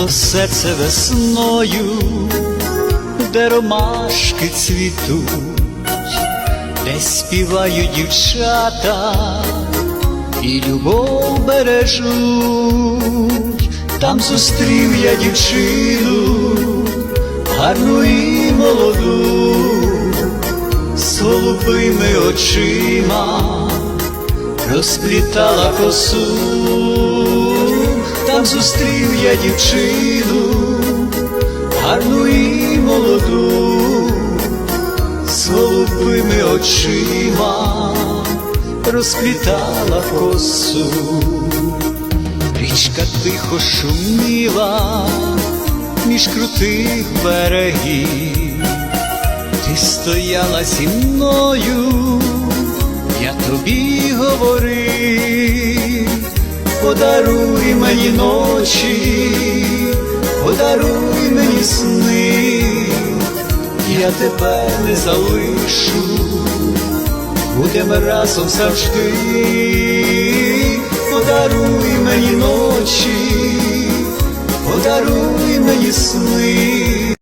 то серце весною, де ромашки цвітуть, де співають дівчата і любов бережуть, там зустрів я дівчину, гарну і молоду, з голубими очима розплітала косу, там зустрів я дівчину, гарну і молоду, з голубими очима розплітала косу, річка тихо шуміла між крутих берегів, ти стояла зі мною, я тобі говорив, подаруй мені ночі, подаруй мені сни, я тебе не залишу будемо разом завжди, подаруй мені ночі, подаруй мені сни,